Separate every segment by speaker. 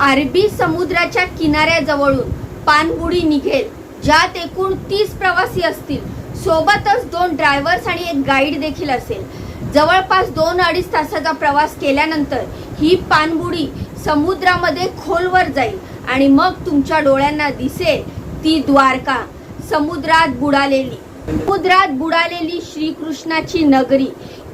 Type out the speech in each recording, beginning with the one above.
Speaker 1: अरबी समुद्राच्या किनाऱ्याजवळून पाणबुडी निघेल ज्यात एकूण तीस प्रवासी असतील. सोबतच दोन ड्रायव्हर्स आणि एक गाईड देखील असेल. जवळपास दोन अडीच तासाचा प्रवास केल्यानंतर ही पाणबुडी समुद्रामध्ये खोलवर जाईल आणि मग तुमच्या डोळ्यांना दिसेल ती द्वारका समुद्रात बुडालेली. समुद्रात बुडालेली श्रीकृष्णाची नगरी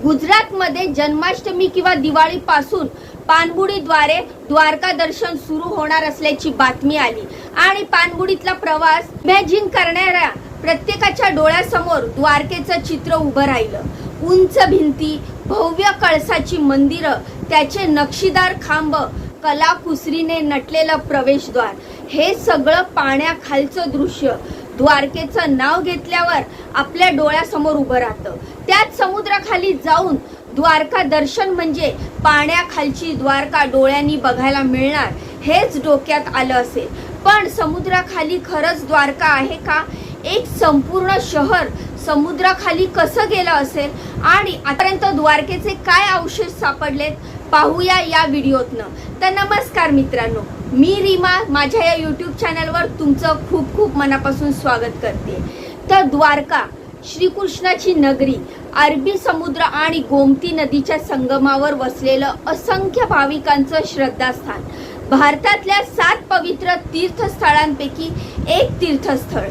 Speaker 1: गुजरातमध्ये जन्माष्टमी किंवा दिवाळीपासून पाणबुडीद्वारे द्वारका दर्शन सुरू होणार असल्याची बातमी आली. आणि पाणबुडीतला प्रवास मॅजिंग करणाऱ्या प्रत्येकाच्या डोळ्यासमोर द्वारकेचं चित्र उभं राहिलं. उंच भिंती भव्य कळसाची मंदिरं त्याचे नक्षीदार खांब कलाकुसरीने नटलेलं प्रवेशद्वार. हे सगळं पाण्याखालचं दृश्य. द्वारकेचं नाव घेतल्यावर आपल्या डोळ्यासमोर उभं राहतं. त्यात समुद्राखाली जाऊन द्वारका दर्शन म्हणजे पाण्याखालची द्वारका डोळ्यांनी बघायला मिळणार हेच डोक्यात आलं असेल. पण समुद्राखाली खरंच द्वारका आहे का? एक संपूर्ण शहर समुद्राखाली कसं गेलं असेल? आणि आतापर्यंत द्वारकेचे काय अवशेष सापडलेत? पाहूया या व्हिडिओतनं. तर नमस्कार मित्रांनो मी रीमा. माझ्या या यूट्यूब चॅनलवर तुमचं खूप खूप मनापासून स्वागत करते. तर द्वारका श्रीकृष्णाची नगरी अरबी समुद्र आणि गोमती नदीच्या संगमावर वसलेलं असंख्य भाविकांचं श्रद्धास्थान. भारतातल्या सात पवित्र तीर्थस्थळांपैकी एक तीर्थस्थळ.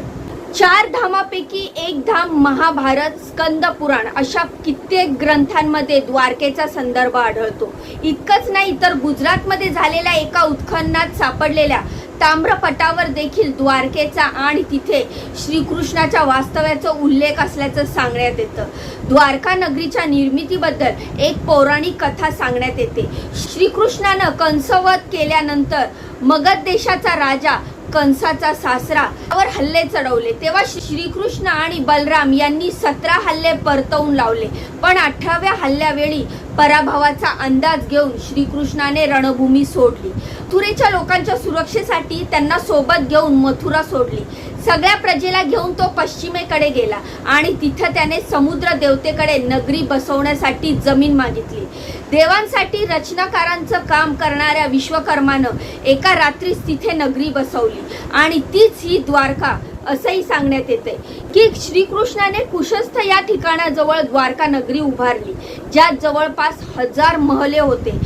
Speaker 1: चार धामापैकी एक धाम महाभारत स्कंद पुराण अशा कित्येक ग्रंथांमध्ये द्वारकेचा संदर्भ आढळतो. इतकंच नाही तर गुजरातमध्ये झालेल्या एका उत्खननात सापडलेल्या ताम्रपटावर देखील द्वारकेचा आणि तिथे श्रीकृष्णाच्या वास्तव्याचा उल्लेख असल्याचं सांगण्यात येतं. द्वारका नगरीच्या निर्मितीबद्दल एक पौराणिक कथा सांगण्यात येते. श्रीकृष्णानं कंसवध केल्यानंतर मगध देशाचा राजा कंसाचा सासरा वर हल्ले चढवले. तेव्हा श्रीकृष्ण आणि बलराम यांनी सतरा हल्ले परतवून लावले. पण अठराव्या हल्ल्यावेळी पराभवाचा अंदाज घेऊन श्रीकृष्णाने रणभूमी सोडली. मथुरेच्या लोकांच्या सुरक्षेसाठी त्यांना सोबत घेऊन मथुरा सोडली. सगळ्या प्रजेला घेऊन तो पश्चिमेकडे गेला आणि तिथं त्याने समुद्र देवतेकडे नगरी बसवण्यासाठी जमीन मागितली. देवांसाठी रचनाकारांचं काम करणाऱ्या विश्वकर्मानं एका रात्रीच तिथे नगरी बसवली. आणि तीच ही द्वारका असंही सांगण्यात येते की श्रीकृष्णाने कुशस्थ या ठिकाणाजवळ द्वारका नगरी उभारली ज्यात जवळपास हजार महले होते.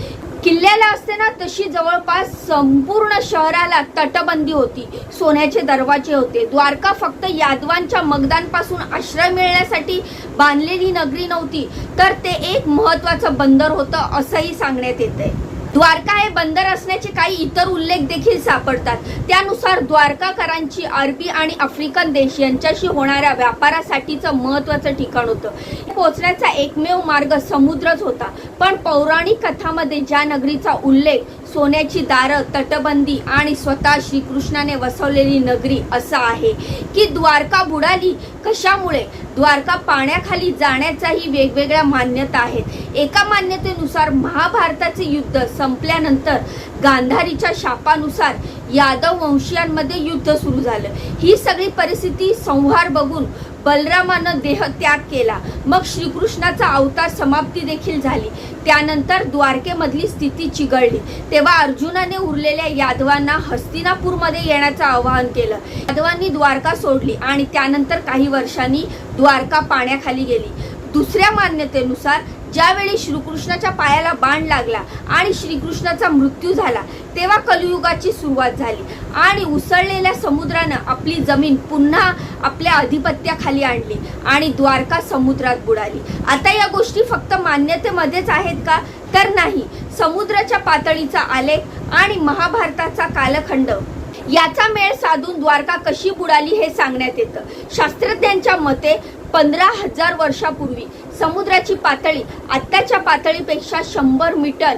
Speaker 1: किल्ल्याला असते ना तशी जवळपास संपूर्ण शहराला तटबंदी होती. सोन्याचे दरवाजे होते. द्वारका फक्त यादवांच्या मगदांपासून आश्रय मिळण्यासाठी बांधलेली नगरी नव्हती. तर ते एक महत्वाचं बंदर होतं असंही सांगण्यात येते द्वारका हे बंदर असण्याचे काही इतर उल्लेख देखील सापडतात. त्यानुसार द्वारकाकरांची अरबी आणि आफ्रिकन देश यांच्याशी होणाऱ्या व्यापारासाठीचं महत्वाचं ठिकाण होतं. पोचण्याचा एकमेव मार्ग समुद्रच होता. पण पौराणिक कथामध्ये ज्या नगरीचा उल्लेख सोन्याची दारं तटबंदी आणि स्वतः श्रीकृष्णाने वसवलेली नगरी असं आहे. की द्वारका बुडाली कशामुळे? द्वारका पाण्याखाली जाण्याच्याही वेगवेगळ्या मान्यता आहेत. एका मान्यतेनुसार महाभारताचे युद्ध संपल्यानंतर गांधारीच्या शापानुसार यादव वंशीयांमध्ये युद्ध सुरू झालं. ही सगळी परिस्थिती संहार बघून बलरामानं देह त्याग केला. मग श्रीकृष्णाचा अवतार समाप्ती देखील झाली. त्यानंतर द्वारकेमधली स्थिती चिघळली. तेव्हा अर्जुनाने उरलेल्या यादवांना हस्तिनापूरमध्ये येण्याचं आवाहन केलं. यादवांनी द्वारका सोडली आणि त्यानंतर काही वर्षांनी द्वारका पाण्याखाली गेली. दुसऱ्या मान्यतेनुसार ज्यावेळी श्रीकृष्णाच्या पायाला बाण लागला आणि श्रीकृष्णाचा मृत्यू झाला तेव्हा कलियुगाची सुरुवात झाली आणि उसळलेल्या समुद्रानं आपली जमीन पुन्हा आपल्या अधिपत्याखाली आणली आणि द्वारका समुद्रात बुडाली. आता या गोष्टी फक्त मान्यतेमध्येच आहेत का? तर नाही. समुद्राच्या पातळीचा आलेख आणि महाभारताचा कालखंड. याचा मेळ साधून द्वारका कशी बुडाली हे सांगण्यात येतं. शास्त्रज्ञांच्या मते पंधरा हजार वर्षापूर्वी समुद्राची पातळी आत्ताच्या पातळीपेक्षा शंभर मीटर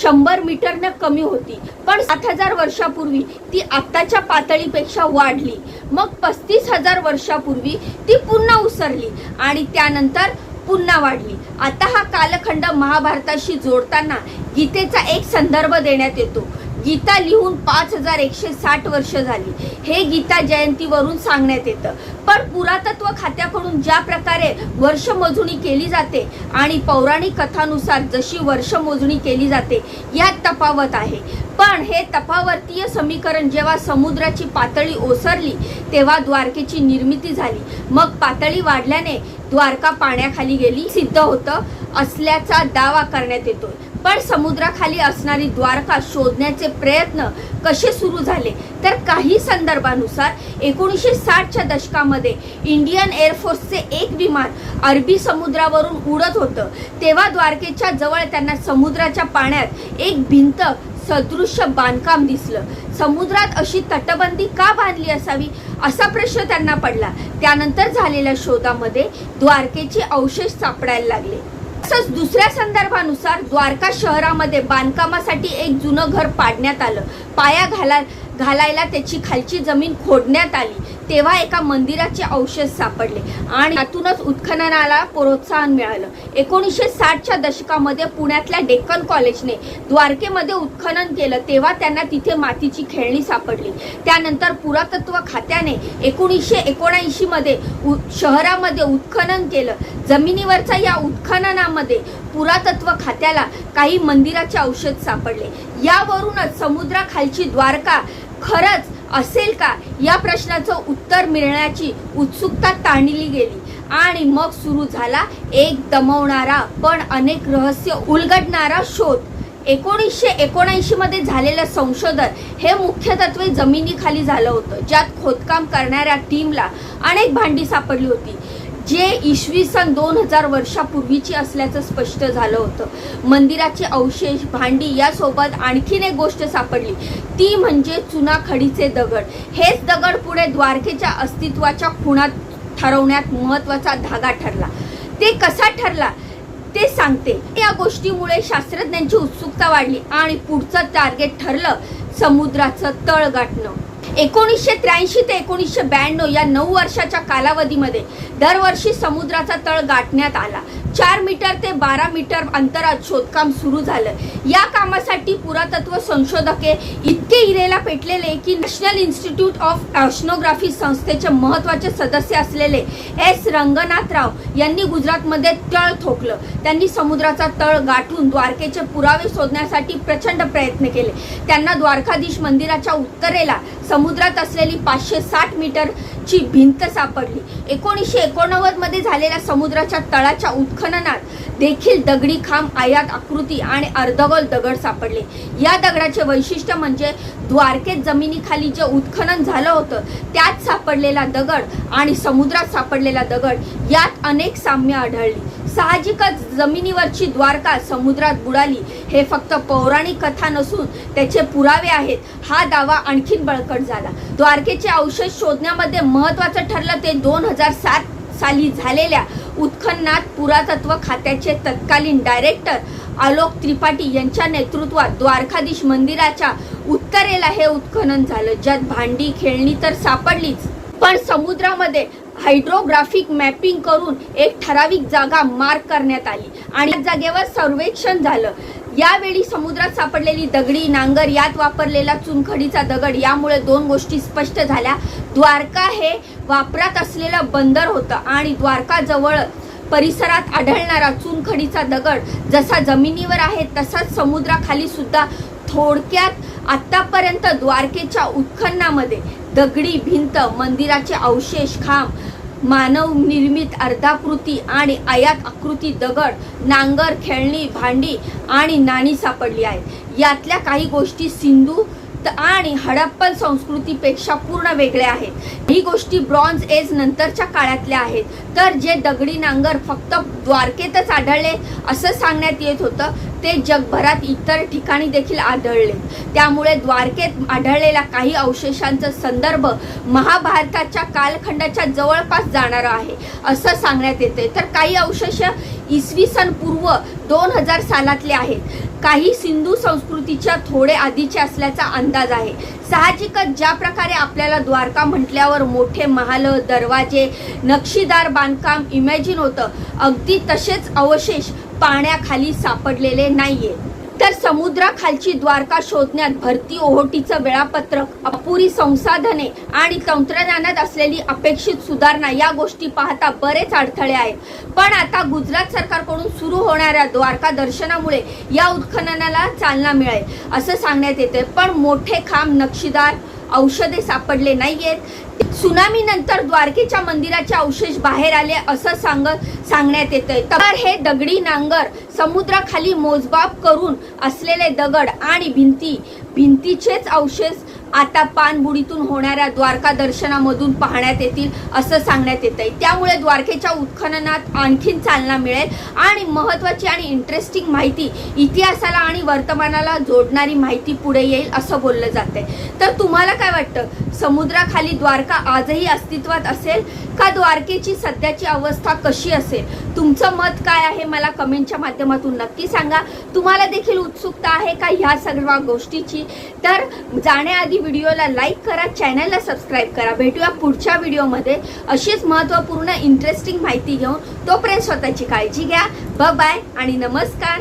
Speaker 1: शंभर मीटरनं कमी होती. पण सात हजार वर्षापूर्वी ती आत्ताच्या पातळीपेक्षा वाढली. मग पस्तीस हजार वर्षापूर्वी ती पुन्हा उसरली आणि त्यानंतर पुन्हा वाढली. आता हा कालखंड महाभारताशी जोडताना गीतेचा एक संदर्भ देण्यात येतो. गीता लिहून पाच हजार एकशे साठ वर्ष झाली. हे गीता जयंतीवरून सांगण्यात येतं. पण पुरातत्व खात्याकडून ज्या प्रकारे वर्षमोजणी केली जाते आणि पौराणिक कथानुसार जशी वर्षमोजणी केली जाते यात तफावत आहे. पण हे तफावर्तीय समीकरण जेव्हा समुद्राची पातळी ओसरली तेव्हा द्वारकेची निर्मिती झाली. मग पातळी वाढल्याने द्वारका पाण्याखाली गेली सिद्ध होतं असल्याचा दावा करण्यात येतोय. पण समुद्राखाली असणारी द्वारका शोधण्याचे प्रयत्न कसे सुरू झाले? तर काही संदर्भानुसार एकोणीसशे साठच्या दशकामध्ये इंडियन एअरफोर्सचे एक विमान अरबी समुद्रावरून उडत होतं. तेव्हा द्वारकेच्या जवळ त्यांना समुद्राच्या पाण्यात एक भिंत सदृश्य बांधकाम दिसलं. समुद्रात अशी तटबंदी का बांधली असावी असा प्रश्न त्यांना पडला. त्यानंतर झालेल्या शोधामध्ये द्वारकेचे अवशेष सापडायला लागले. तसंच दुसऱ्या संदर्भानुसार द्वारका शहरामध्ये बांधकामासाठी एक जुनं घर पाडण्यात आलं. पाया घाला घालायला त्याची खालची जमीन खोडण्यात आली. तेव्हा एका मंदिराचे अवशेष सापडले आणि त्यातूनच उत्खननाला प्रोत्साहन मिळालं. एकोणीसशे साठच्या दशकामध्ये पुण्यातल्या डेक्कन कॉलेजने द्वारकेमध्ये उत्खनन केलं तेव्हा त्यांना तिथे मातीची खेळणी सापडली. त्यानंतर पुरातत्व खात्याने एकोणीसशे एकोणऐंशीमध्ये उ- शहरामध्ये उत्खनन केलं. जमिनीवरच्या या उत्खननामध्ये पुरातत्व खात्याला काही मंदिराचे औषध सापडले. यावरूनच समुद्राखालची द्वारका खरंच असेल का? या प्रश्नाचं उत्तर मिळण्याची उत्सुकता ताणली गेली. आणि मग सुरू झाला एक दमवणारा पण अनेक रहस्य उलगडणारा शोध. एकोणीसशे एकोणऐंशी मध्ये झालेलं संशोधन हे मुख्यत्वे जमिनीखाली झालं होतं ज्यात खोदकाम करणाऱ्या टीमला अनेक भांडी सापडली होती. जे इसवी सन दोन हजार वर्षापूर्वीची असल्याचं स्पष्ट झालं होतं. मंदिराचे अवशेष भांडी यासोबत आणखीन एक गोष्ट सापडली. ती म्हणजे चुनाखडीचे दगड. हेच दगड पुढे द्वारकेच्या अस्तित्वाच्या खुणात ठरवण्यात महत्त्वाचा धागा ठरला. ते कसा ठरला ते सांगते. या गोष्टीमुळे शास्त्रज्ञांची उत्सुकता वाढली आणि पुढचं टार्गेट ठरलं समुद्राचं तळ गाठणं एकोणीसशे त्र्याऐंशी ते एकोणीसशे ब्याण्णव या नऊ वर्षाच्या कालावधीमध्ये दरवर्षी समुद्राचा तळ गाठण्यात आला. चार मीटर ते बारा मीटर अंतरात शोधकाम सुरू झालं. या कामासाठी पुरातत्व संशोधके इतके इरेला पेटलेले की नॅशनल इन्स्टिट्यूट ऑफ ऑशनोग्राफी संस्थेचे महत्त्वाचे सदस्य असलेले एस रंगनाथराव यांनी गुजरातमध्ये तळ ठोकलं त्यांनी समुद्राचा तळ गाठून द्वारकेचे पुरावे शोधण्यासाठी प्रचंड प्रयत्न केले. त्यांना द्वारकाधीश मंदिराच्या उत्तरेला समुद्रात असलेली पाचशे साठ मीटरची भिंत सापडली. एकोणीसशे एकोणनव्वदमध्ये झालेल्या समुद्राच्या तळाच्या उत्खननात देखील दगडी खांब आयात आकृती आणि अर्धगोल दगड सापडले. या दगडाचे वैशिष्ट्य म्हणजे द्वारकेत जमिनीखाली जे उत्खनन झालं होतं त्यात सापडलेला दगड आणि समुद्रात सापडलेला दगड यात अनेक साम्य आढळली. साहजिकच जमिनीवरची द्वारका समुद्रात बुडाली. हे फक्त पौराणिक कथा नसून त्याचे पुरावे आहेत. हा दावा आणखीन बळकट झाला. द्वारकेचे अवशेष शोधण्यामध्ये महत्वाचं ठरलं ते दोन हजार सात साली झालेल्या उत्खननात पुरातत्व खात्याचे तत्कालीन डायरेक्टर आलोक त्रिपाठी यांच्या नेतृत्वात द्वारकाधीश मंदिराच्या उत्तरेला हे उत्खनन झालं. ज्यात भांडी खेळणी तर सापडलीच. पण समुद्रामध्ये हायड्रोग्राफिक मॅपिंग करून एक ठराविक जागा मार्क करण्यात आली आणि जागेवर सर्वेक्षण झालं. यावेळी समुद्रात सापडलेली दगडी नांगर यात वापरलेला चुनखडीचा दगड यामुळे दोन गोष्टी स्पष्ट झाल्या. द्वारका हे वापरात असलेलं बंदर होतं आणि द्वारकाजवळ परिसरात आढळणारा चुनखडीचा दगड जसा जमिनीवर आहे तसाच समुद्राखाली सुद्धा थोडक्यात आत्तापर्यंत द्वारकेच्या उत्खननामध्ये दगडी भिंत मंदिराचे अवशेष खांब मानव निर्मित अर्धाकृती आणि आयात आकृती दगड नांगर खेळणी भांडी आणि नाणी सापडली आहेत. यातल्या काही गोष्टी सिंधू त- आणि हडप्पन संस्कृतीपेक्षा पूर्ण वेगळ्या आहेत. ही गोष्टी ब्रॉन्झ एज नंतरच्या काळातल्या आहेत. तर जे दगडी नांगर फक्त द्वारकेतच आढळले असं सांगण्यात येत होतं. ते जगभरात इतर ठिकाणी देखील आढळले. त्यामुळे द्वारकेत आढळलेल्या काही अवशेषांचा संदर्भ महाभारताच्या कालखंडाच्या जवळपास जाणारा आहे असं सांगण्यात येते. तर काही अवशेष इसवी सन पूर्व दोन हजार सालातले आहेत. काही सिंधू संस्कृतीच्या थोडे आधीचे असल्याचा अंदाज आहे. साहजिकच ज्या प्रकारे आपल्याला द्वारका म्हटल्यावर मोठे महाल दरवाजे नक्षीदार बांधकाम इमॅजिन होतं अगदी तसेच अवशेष पाण्याखाली सापडलेले नाहीये. तर समुद्राखालची द्वारका शोधण्यात भरती ओहोटीचं वेळापत्रक अपुरी संसाधने आणि तंत्रज्ञानात असलेली अपेक्षित सुधारणा या गोष्टी पाहता बरेच अडथळे आहेत. पण आता गुजरात सरकारकडून सुरू होणाऱ्या द्वारका दर्शनामुळे या उत्खननाला चालना मिळेल असं सांगण्यात येते पण मोठे खांब नक्षीदार औषधे सापडले नाही आहेत सुनामी नंतर द्वारकेच्या मंदिराचे अवशेष बाहेर आले असं सांग सांगण्यात येतंय. तर हे दगडी नांगर समुद्राखाली मोजमाप करून असलेले दगड आणि भिंती भिंतीचेच अवशेष आता पानबुडीतून होणाऱ्या द्वारका दर्शनामधून पाहण्यात येतील असं सांगण्यात येत आहे त्यामुळे द्वारकेच्या उत्खननात आणखीन चालना मिळेल आणि महत्वाची आणि इंटरेस्टिंग माहिती इतिहासाला आणि वर्तमानाला जोडणारी माहिती पुढे येईल असं बोललं जाते तर तुम्हाला काय वाटतं? समुद्राखाली द्वारका का आजही अस्तित्वात असेल? का द्वारकेची सध्याची अवस्था कशी असेल? तुमचं मत काय आहे? मला कमेंटच्या माध्यमातून नक्की सांगा. तुम्हाला देखील उत्सुकता आहे का ह्या सगळ्या गोष्टीची? तर जाण्याआधी व्हिडिओला लाईक करा चॅनलला सबस्क्राईब करा. भेटूया पुढच्या व्हिडिओमध्ये. अशीच महत्त्वपूर्ण इंटरेस्टिंग माहिती घेऊन तोपर्यंत स्वतःची काळजी घ्या. ब बाय आणि नमस्कार.